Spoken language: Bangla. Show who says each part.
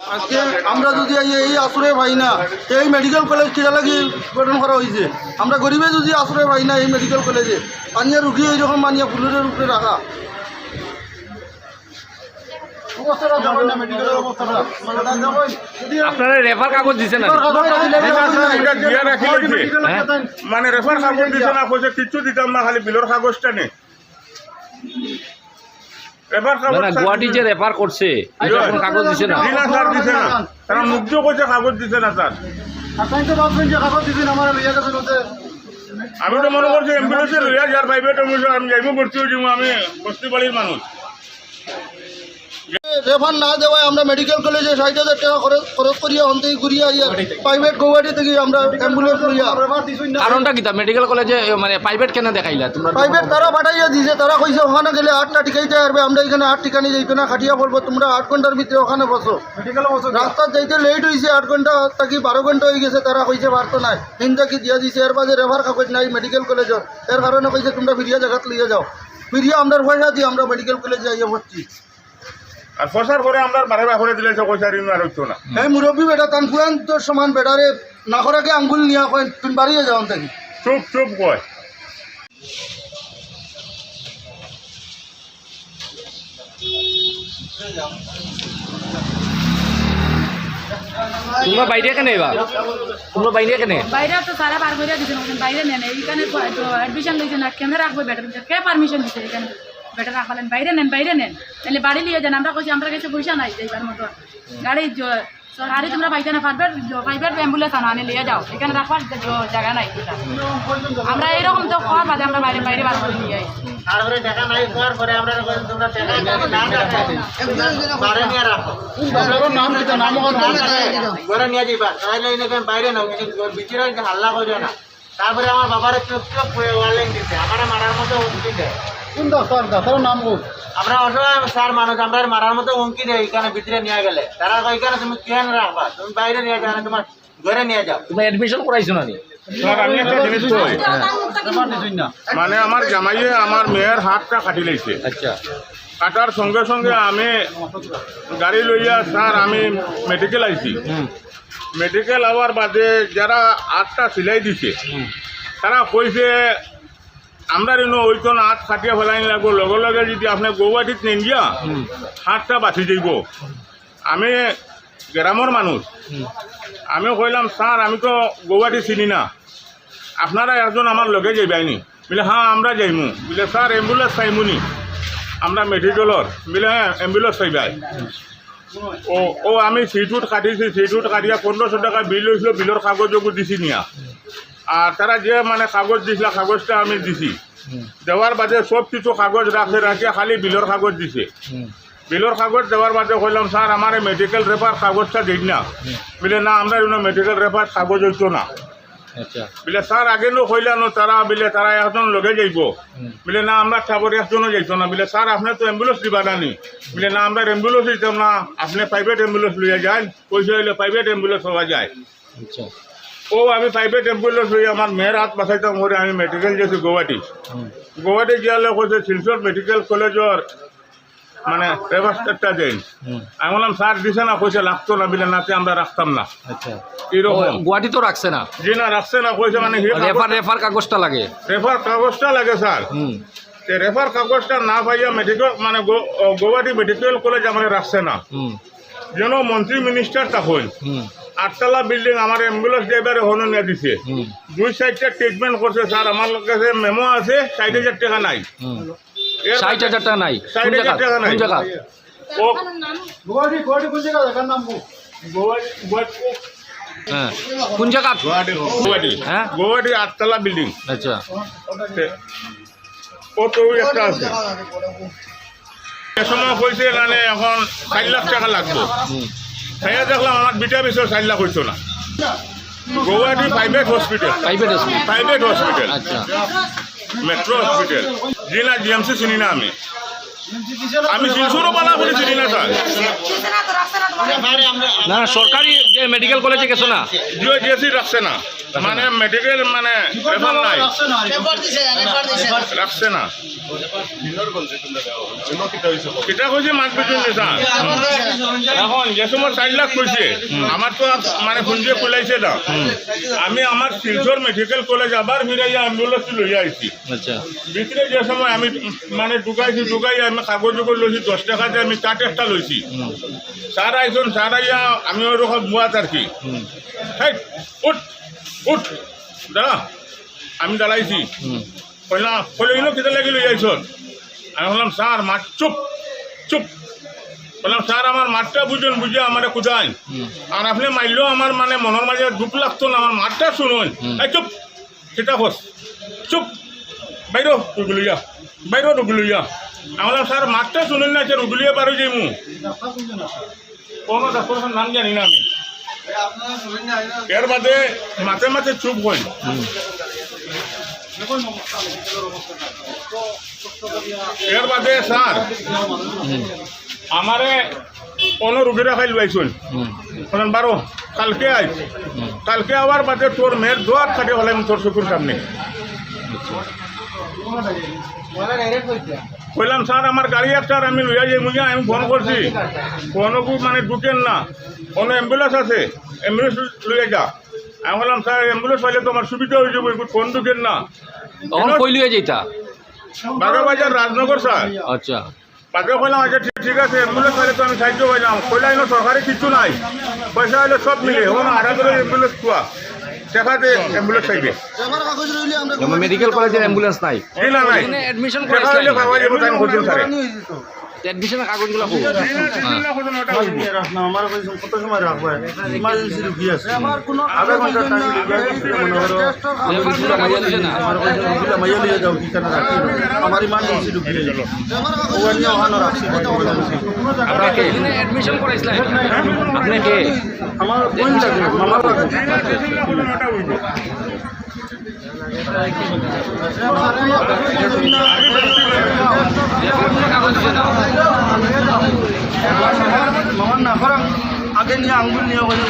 Speaker 1: আজকে আমরা যদি এই এই আশ্রয় পাই না এই মেডিকেল কলেজ কিনা লাগি গঠন করা হয়েছে। আমরা গরিবে যদি আশ্রয় পাই না এই মেডিকেল কলেজে পানিয়া রুগী এইরকম মানিয়া ফুলের উপরে রাখা।
Speaker 2: আপনারা রেফার কাগজ দিছে না? হ্যাঁ?
Speaker 3: মানে রেফার কাগজ দিছে না কইছে কিচ্ছু দিতাম না খালি বিলর কাগজটা নে। রেফার
Speaker 2: না গুয়াহাটি যে রেফার করছে এটা কাগজ দিছে না।
Speaker 3: স্যার দিছে না। তারা মুগ্ধ করছে কাগজ দিছে না স্যার। আমি তো মনে করছি অ্যাম্বুলেন্সে লইয়া যার প্রাইভেট আমি যাইব ভর্তি হয়ে যাব আমি বস্তি বাড়ির মানুষ।
Speaker 1: রেফার না দেওয়ায় আমরা মেডিকেল কলেজে ষাট হাজার টাকা খরচ খরচ করিয়া হন থেকে ঘুরিয়া আইয়া প্রাইভেট গৌহাটি থেকে আমরা অ্যাম্বুলেন্স লইয়া
Speaker 2: কারণটা কিতা মেডিকেল কলেজে মানে প্রাইভেট কেন দেখাইলা তোমরা?
Speaker 1: প্রাইভেট তারা পাঠাইয়া দিছে তারা কইছে ওখানে গেলে আটটা টিকাইতে পারবে আমরা এখানে আট টিকানি যাইতো না খাটিয়া বলব তোমরা আট ঘণ্টার ভিতরে ওখানে বসো। রাস্তার যাইতে লেট হয়েছে আট ঘণ্টা থাকি বারো ঘণ্টা হয়ে গেছে তারা কইছে পারতো নাই। হিন্দা কি দিয়া দিছে? এর বাদে রেফার কাগজ নাই মেডিকেল কলেজের এর কারণে কইছে তোমরা ফিরিয়া জায়গাত লিয়ে যাও। ফিরিয়া আমরা পয়সা দিয়ে আমরা মেডিকেল কলেজে যাইয়া ভর্তি।
Speaker 3: আর ফসার করে আমরা বারে বারে দিলে কইসা ঋণ আর হইতো না।
Speaker 1: এই মুরব্বী বেটা তান পুরান তোর সমান বেটারে না করাকে আঙ্গুল নিয়া কয় তুমি বাড়িয়ে যাও থাকি
Speaker 3: চুপ চুপ কয়।
Speaker 2: তোমরা বাইরে কেন এবার তোমরা বাইরে কেন?
Speaker 4: বাইরে তো সারা বার করে ওখানে বাইরে নেন এইখানে অ্যাডমিশন লইছে না কেমনে রাখব বেটার কে পারমিশন দিছে এখানে? বেটার রাখালেন বাইরে নেন বাইরে নেন। তাহলে বাড়ি নিয়ে যান আমরা কইছি আমরা কাছে পয়সা নাই যাইবার মতো গাড়ি গাড়ি তোমরা পাইতে না প্রাইভেট প্রাইভেট অ্যাম্বুলেন্স আনো আনে লিয়ে যাও। এখানে রাখবার জায়গা নাই আমরা এরকম তো খাওয়ার বাদে আমরা বাইরে বাইরে বার করে নিয়ে
Speaker 5: তারপরে নাই পরে আমরা তোমরা টাকা যদি না রাখো, বারে নিয়ে রাখো। ঘরে নিয়ে যাইবা তাহলে বাইরে নাও কিন্তু হাল্লা করবে না। তারপরে আমার বাবার চোখ চোখ ওয়ার্লিং দিতে আমার মারার মতো হুমকি দেয় আমরা অসহায় স্যার মানুষ আমরা মারার মতো হুমকি দেয় এখানে ভিতরে নিয়ে গেলে। তারা এখানে তুমি কেন রাখবা? তুমি বাইরে নিয়ে যাও তোমার ঘরে নিয়ে যাও।
Speaker 2: তোমরা এডমিশন করাইছো না
Speaker 3: আমি একটা জিনিস কই? মানে আমার জামাইয়ে আমার মেয়ের হাতটা কাটি লাইছে।
Speaker 2: আচ্ছা।
Speaker 3: কাটার সঙ্গে সঙ্গে আমি গাড়ি লইয়া স্যার আমি মেডিকেল আইছি। মেডিকেল আওয়ার বাদে যারা আটটা সিলাই দিছে তারা কইছে আমরা রেনো ওইতো না হাত খাটিয়া ফেলাই লাগবো লগে লগে যদি আপনি গিয়া
Speaker 2: হুম।
Speaker 3: হাতটা বাঁচি যাইব। আমি গ্রামের মানুষ আমি কইলাম স্যার আমি তো গৌহাটি চিনি না। আপনারা একজন আমার লগে যাইবাইনি বলে হ্যাঁ আমরা যাইমু। বলে স্যার অ্যাম্বুলেন্স চাইমুনি আমরা মেডিকেলর বলে হ্যাঁ অ্যাম্বুলেন্স চাইবাই। ও ও আমি সিটুট কাটিছি সিটুট কাটিয়া পনেরোশো টাকা বিল হয়েছিল বিলের কাগজও দিছি নিয়া। আর তারা যে মানে কাগজ দিছিল কাগজটা আমি দিছি। দেওয়ার বাদে সব কিছু কাগজ রাখে রাখিয়া খালি বিলের কাগজ দিছে। বিলের কাগজ দেওয়ার বাদে কইলাম স্যার আমার মেডিকেল রেফার কাগজটা দিন না। বলে না আমরা মেডিকেল রেফার কাগজ হইতো না।
Speaker 2: আচ্ছা।
Speaker 3: বলে স্যার আগে নো কইলানো তারা বলে তারা একজন লগে যাইব। বলে না আমরা খাবার একজনও যাইতো না। বলে স্যার আপনি তো অ্যাম্বুলেন্স দিবা নানি বলে না আমরা অ্যাম্বুলেন্স দিতাম না। আপনি প্রাইভেট অ্যাম্বুলেন্স লইয়া যান। পয়সা হইলে প্রাইভেট অ্যাম্বুলেন্স হওয়া যায়।
Speaker 2: আচ্ছা।
Speaker 3: ও আমি প্রাইভেট অ্যাম্বুলেন্স লইয়া আমার মেয়ের হাত বাঁচাইতাম করে আমি মেডিকেল যেছি গুয়াহাটি গুয়াহাটি গিয়ালে কৈছে শিলচর মেডিকেল কলেজর মানে ব্যবস্থাটা দেন আমি বললাম স্যার দিছে না কইছে লাগতো না বলে নাতে আমরা রাখতাম না।
Speaker 2: আচ্ছা।
Speaker 3: এরকম
Speaker 2: গুয়াহাটি তো রাখছে না?
Speaker 3: জি না রাখছে না কইছে মানে
Speaker 2: রেফার রেফার কাগজটা লাগে?
Speaker 3: রেফার কাগজটা লাগে স্যার রেফার কাগজটা না পাইয়া মেডিকেল মানে গো- ও, মেডিকেল কলেজ আমার রাখছে না। যেন মন্ত্রী মিনিস্টার তখন আটতলা বিল্ডিং আমার অ্যাম্বুলেন্স ড্রাইভারে হনো নিয়ে দিছে দুই সাইডটা ট্রিটমেন্ট করছে স্যার। আমার কাছে মেমো আছে ষাট হাজার টাকা নাই।
Speaker 2: ষাট হাজার টাকা নাই।
Speaker 3: ষাট
Speaker 2: কোন
Speaker 3: হাজার
Speaker 2: জায়গা?
Speaker 3: টাকা নাই।
Speaker 2: কোন জায়গা? হ্যাঁ। কোন জায়গা? হ্যাঁ?
Speaker 3: গৌহাটি আটতলা বিল্ডিং
Speaker 2: আচ্ছা।
Speaker 3: ও তো একটা আছে। এ সময় কইছে মানে এখন চার লাখ টাকা লাগবে।
Speaker 2: হুম
Speaker 3: দেখলাম আমার বিটা বিষয় চার লাখ হইতো না। Gauhati private hospital
Speaker 2: private hospital
Speaker 3: private hospital
Speaker 2: আচ্ছা।
Speaker 3: মেট্রো হসপিটাল জি না জিএমসি চিনি না আমি। না
Speaker 2: সরকারি যে মেডিকেল কলেজে গেছো না?
Speaker 3: রাখছে না। মানে মেডিকেল মানে রেফার নাই। রাখছে না। কিতা কইছে মাছ এখন যে সময় চার লাখ কইছে আমার তো মানে খুঁজিয়ে খোলাইছে না। আমি আমার শিলচর মেডিকেল কলেজ আবার ফিরাইয়া অ্যাম্বুলেন্স লইয়া আইছি।
Speaker 2: আচ্ছা।
Speaker 3: ভিতরে যে সময় আমি মানে ঢুকাইছি ঢুকাই আমি কাগজ জগজ লইছি দশ টাকা দিয়ে আমি কাঠ একটা লইছি স্যার আইসন স্যার আইয়া আমি ওরকম বুয়াত আর কি।
Speaker 2: হুম
Speaker 3: উঠ উঠ, দাঁড়া, আমি দাঁড়াইছি। কইলাম কইলো কেটে লাগি লই আইসন আমি বললাম, স্যার, মাঠ চুপ চুপ। বললাম, স্যার, আমার মাঠটা বুঝুন বুঝে আমার
Speaker 2: হুম
Speaker 3: আর আপনি মারলেও আমার মানে মনের মাঝে দুঃখ লাগতো না, আমার মাঠটা শুনুন। এই চুপ সেটা হোস চুপ বাইর রুগুলিয়া বাইর রুগুলিয়া আমি স্যার মাঠটা শুনুন না সে রুগুলিয়া পারো যে মু। মাঝে মাঝে চুপ হই। এর বাদে স্যার, আমারে কোনো রুগীরা খাই লইছুন। বারো, কালকে আই কালকে আবার বাদে তোর মেয়ের দোয়ার খাটে হলাম তোর চকুর সামনে। কইলাম স্যার আমার গাড়ি একটা আমি লইয়া যাই মুইয়া আমি ফোন করছি। ফোনকু মানে ঢুকেন না। কোনো অ্যাম্বুলেন্স আছে? অ্যাম্বুলেন্স লইয়া যা। আমি বললাম স্যার অ্যাম্বুলেন্স পাইলে তো আমার সুবিধা হয়ে যাবে ফোন ঢুকেন না।
Speaker 2: তখন কই যেতা
Speaker 3: বারো বাজার রাজনগর স্যার।
Speaker 2: আচ্ছা।
Speaker 3: তাকে কইলাম আচ্ছা ঠিক ঠিক আছে অ্যাম্বুলেন্স পাইলে তো আমি সাহায্য পাইলাম কইলা এনে সরকারি কিছু নাই। পয়সা হলে সব মিলে এখন করে অ্যাম্বুলেন্স খোয়া। দেখাতে অ্যাম্বুলেন্স চাইবে।
Speaker 1: আমার কাগজ রইলে আমরা
Speaker 2: মেডিকেল কলেজের অ্যাম্বুলেন্স নাই।
Speaker 3: কি না নাই
Speaker 2: এডমিশন
Speaker 3: করছেন
Speaker 2: কাগজগুলো কো
Speaker 1: আমার কত সময় রাখব ইমার্জেন্সি রুগী আছে আমার কোনো আধা ঘণ্টা টাইম আমার মাইয়া লিয়ে যাও কি কেন রাখি আমার ইমার্জেন্সি রুগী ওখানে ওখানে রাখছি।
Speaker 2: আপনাকে করাইছিলেন
Speaker 1: আমার বোন লাগে মামার লাগে
Speaker 2: কোনো কাগজ দিছে না
Speaker 1: মামার না করা আগে নিয়ে আঙ্গুল নিয়ে ওখানে